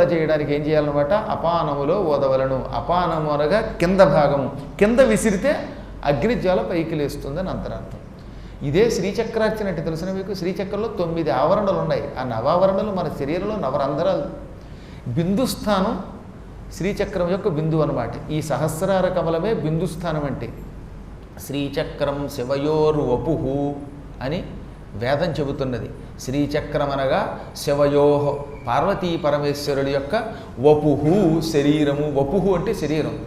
చేయడానికి ఏం చేయాలన్నమాట? అపానములో ఓదవలను. అపానము అనగా కింద భాగము. కింద విసిరితే అగ్నిజ్వాల పైకి లేస్తుందని అంతరార్థం. ఇదే శ్రీచక్రార్చన అంటే తెలిసిన మీకు? శ్రీచక్రంలో తొమ్మిది ఆవరణలు ఉన్నాయి ఆ నవావరణలు మన శరీరంలో నవరంధ్రాలు. బిందుస్థానం శ్రీచక్రం యొక్క బిందువు అనమాట ఈ సహస్రార కమలమే బిందుస్థానం అంటే. శ్రీచక్రం శివయోర్ వపుహు అని వేదం చెబుతున్నది. శ్రీచక్రం అనగా శివయోహ పార్వతీ పరమేశ్వరుడి యొక్క వపుహు శరీరము. వపుహు అంటే శరీరం.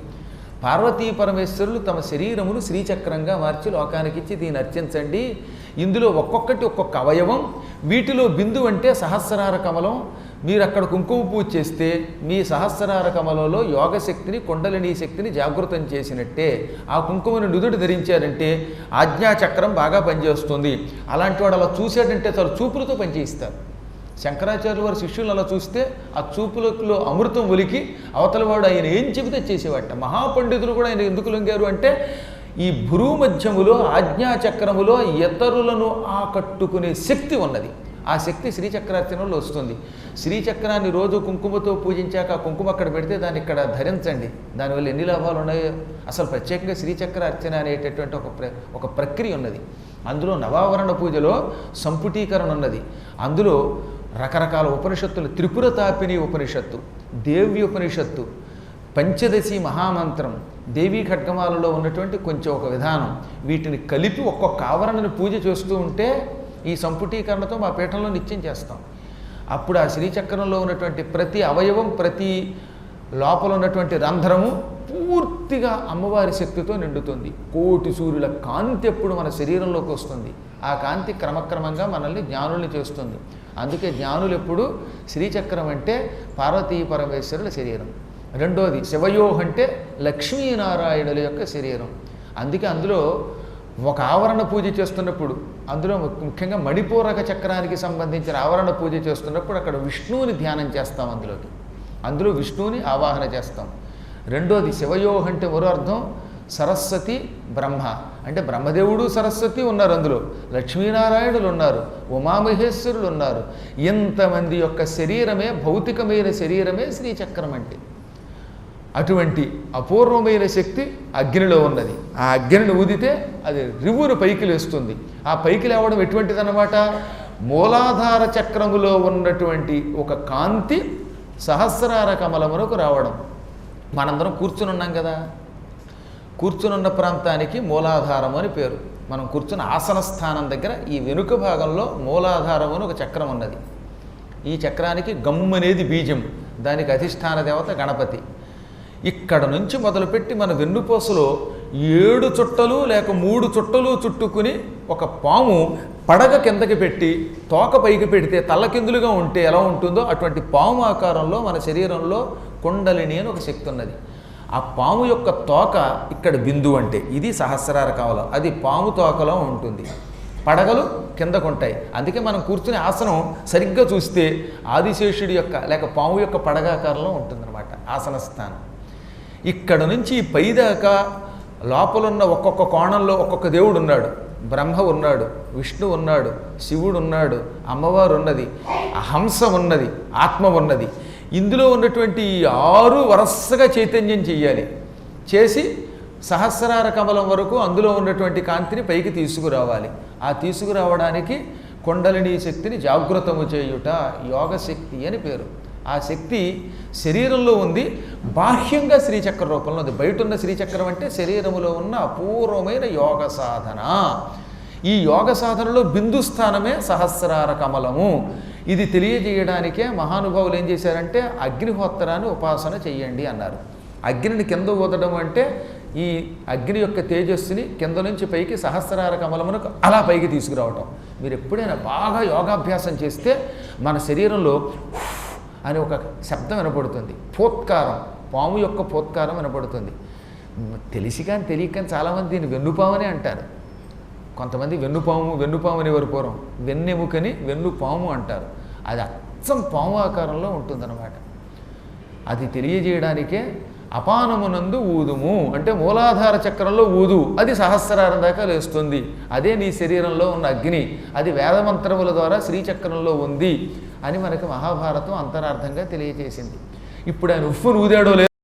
పార్వతీ పరమేశ్వరులు తమ శరీరమును శ్రీచక్రంగా మార్చి లోకానికి ఇచ్చి దీన్ని అర్చించండి. ఇందులో ఒక్కొక్కటి ఒక్కొక్క అవయవం వీటిలో బిందు అంటే సహస్రార కమలం మీరు అక్కడ కుంకుమ పూజ చేస్తే మీ సహస్రార కమలలో యోగశక్తిని కుండలిని శక్తిని జాగృతం చేసినట్టే ఆ కుంకుమను నుదుడు ధరించారంటే ఆజ్ఞాచక్రం బాగా పనిచేస్తుంది. అలాంటి వాడు అలా చూసాడంటే తను చూపులతో పనిచేయిస్తారు. శంకరాచార్యుల వారి శిష్యులను అలా చూస్తే ఆ చూపులలో అమృతం ఒలికి అవతలవాడు ఆయన ఏం చెబితే చేసేవాట. మహాపండితులు కూడా ఆయన ఎందుకు లొంగారు అంటే ఈ భ్రూ మధ్యములో ఆజ్ఞాచక్రములో ఇతరులను ఆకట్టుకునే శక్తి ఉన్నది. ఆ శక్తి శ్రీచక్రార్చనలో వస్తుంది. శ్రీచక్రాన్ని రోజు కుంకుమతో పూజించాక ఆ కుంకుమ అక్కడ పెడితే దాన్ని ఇక్కడ ధరించండి. దానివల్ల ఎన్ని లాభాలు ఉన్నాయో. అసలు ప్రత్యేకంగా శ్రీచక్ర అర్చన అనేటటువంటి ఒక ప్ర ఒక ప్రక్రియ ఉన్నది. అందులో నవావరణ పూజలో సంపుటీకరణ ఉన్నది. అందులో రకరకాల ఉపనిషత్తులు త్రిపుర తాపిని ఉపనిషత్తు దేవ్య ఉపనిషత్తు పంచదశి మహామంత్రం దేవీ ఖడ్గమాలలో ఉన్నటువంటి కొంచెం ఒక విధానం. వీటిని కలిపి ఒక్కొక్క ఆవరణను పూజ చేస్తూ ఉంటే ఈ సంపుటీకరణతో మా పీఠంలో నిత్యం చేస్తాం. అప్పుడు ఆ శ్రీచక్రంలో ఉన్నటువంటి ప్రతి అవయవం ప్రతి లోపల ఉన్నటువంటి రంధ్రము పూర్తిగా అమ్మవారి శక్తితో నిండుతుంది. కోటి సూర్యుల కాంతి ఎప్పుడు మన శరీరంలోకి వస్తుంది. ఆ కాంతి క్రమక్రమంగా మనల్ని జ్ఞానుల్ని చేస్తుంది. అందుకే జ్ఞానులు ఎప్పుడు శ్రీచక్రం అంటే పార్వతీ పరమేశ్వరుల శరీరం. రెండోది శివయోహ్ అంటే లక్ష్మీనారాయణుల యొక్క శరీరం. అందుకే అందులో ఒక ఆవరణ పూజ చేస్తున్నప్పుడు అందులో ముఖ్యంగా మణిపూరక చక్రానికి సంబంధించిన ఆవరణ పూజ చేస్తున్నప్పుడు అక్కడ విష్ణువుని ధ్యానం చేస్తాం అందులోకి. అందులో విష్ణువుని ఆవాహన చేస్తాం. రెండోది శివయోహ అంటే మరో అర్థం సరస్వతి బ్రహ్మ. అంటే బ్రహ్మదేవుడు సరస్వతి ఉన్నారు అందులో. లక్ష్మీనారాయణులు ఉన్నారు ఉమామహేశ్వరులు ఉన్నారు. ఇంతమంది యొక్క శరీరమే భౌతికమైన శరీరమే శ్రీచక్రం అంటే అటువంటి అపూర్వమైన శక్తి అగ్నిలో ఉన్నది. ఆ అగ్నిని ఊదితే అది రివ్వును పైకి లేస్తుంది ఆ పైకి లేవడం ఎటువంటిదన్నమాట మూలాధార చక్రములో ఉన్నటువంటి ఒక కాంతి సహస్రార కమలమునకు రావడం. మనందరం కూర్చుని ఉన్నాం కదా? కూర్చునున్న ప్రాంతానికి మూలాధారం అని పేరు. మనం కూర్చున్న ఆసన స్థానం దగ్గర ఈ వెనుక భాగంలో మూలాధారం అని ఒక చక్రం ఉన్నది. ఈ చక్రానికి గమ్ అనేది బీజం. దానికి అధిష్టాన దేవత గణపతి. ఇక్కడ నుంచి మొదలుపెట్టి మన వెన్నుపూసలో ఏడు చుట్టలు లేక మూడు చుట్టలు చుట్టుకుని ఒక పాము పడగ కిందకి పెట్టి తోక పైకి పెడితే తల్లకిందులుగా ఉంటే ఎలా ఉంటుందో అటువంటి పాము ఆకారంలో మన శరీరంలో కుండలిని అని ఒక శక్తి ఉన్నది. ఆ పాము యొక్క తోక ఇక్కడ బిందువు అంటే ఇది సహస్రార కవలం అది పాము తోకలో ఉంటుంది. పడగలు కిందకు ఉంటాయి. అందుకే మనం కూర్చునే ఆసనం సరిగ్గా చూస్తే ఆదిశేషుడి యొక్క లేక పాము యొక్క పడగాకారంలో ఉంటుందన్నమాట ఆసన స్థానం ఇక్కడ నుంచి పైదాకా లోపలున్న ఒక్కొక్క కోణంలో ఒక్కొక్క దేవుడు ఉన్నాడు. బ్రహ్మ ఉన్నాడు విష్ణు ఉన్నాడు శివుడు ఉన్నాడు అమ్మవారు ఉన్నది హంస ఉన్నది ఆత్మ ఉన్నది. ఇందులో ఉన్నటువంటి ఆరు వరసగా చైతన్యం చెయ్యాలి. చేసి సహస్రార కమలం వరకు అందులో ఉన్నటువంటి కాంతిని పైకి తీసుకురావాలి. ఆ తీసుకురావడానికి కొండలిని శక్తిని జాగృతము చేయుట యోగశక్తి అని పేరు. ఆ శక్తి శరీరంలో ఉంది. బాహ్యంగా శ్రీచక్ర రూపంలో ఉంది. బయట ఉన్న శ్రీచక్రం అంటే శరీరములో ఉన్న అపూర్వమైన యోగ సాధన. ఈ యోగ సాధనలో బిందు స్థానమే సహస్రార కమలము. ఇది తెలియజేయడానికే మహానుభావులు ఏం చేశారంటే అగ్నిహోత్రాన్ని ఉపాసన చెయ్యండి అన్నారు. అగ్నిని కింద ఊదడం అంటే ఈ అగ్ని యొక్క తేజస్సుని కింద నుంచి పైకి సహస్రార కమలమునకు అలా పైకి తీసుకురావటం. మీరు ఎప్పుడైనా బాగా యోగాభ్యాసం చేస్తే మన శరీరంలో అని ఒక శబ్దం వినపడుతుంది. పోత్కారం. పాము యొక్క పోత్కారం వినపడుతుంది. తెలిసి కానీ తెలియక కానీ చాలామంది దీన్ని వెన్నుపామనే అంటారు. కొంతమంది వెన్నుపాము వెన్నుపాము అనేవారు పూర్వం వెన్నెముకని వెన్నుపాము అంటారు. అది అచ్చం పాము ఆకారంలో ఉంటుందన్నమాట. అది తెలియజేయడానికే అపానమునందు ఊదుము. అంటే మూలాధార చక్రంలో ఊదు. అది సహస్రారం దాకా లేస్తుంది. అదే నీ శరీరంలో ఉన్న అగ్ని. అది వేదమంత్రముల ద్వారా శ్రీచక్రంలో ఉంది అని మనకు మహాభారతం అంతరార్థంగా తెలియజేసింది. ఇప్పుడు ఆయన ఉఫ్ఫును ఊదాడో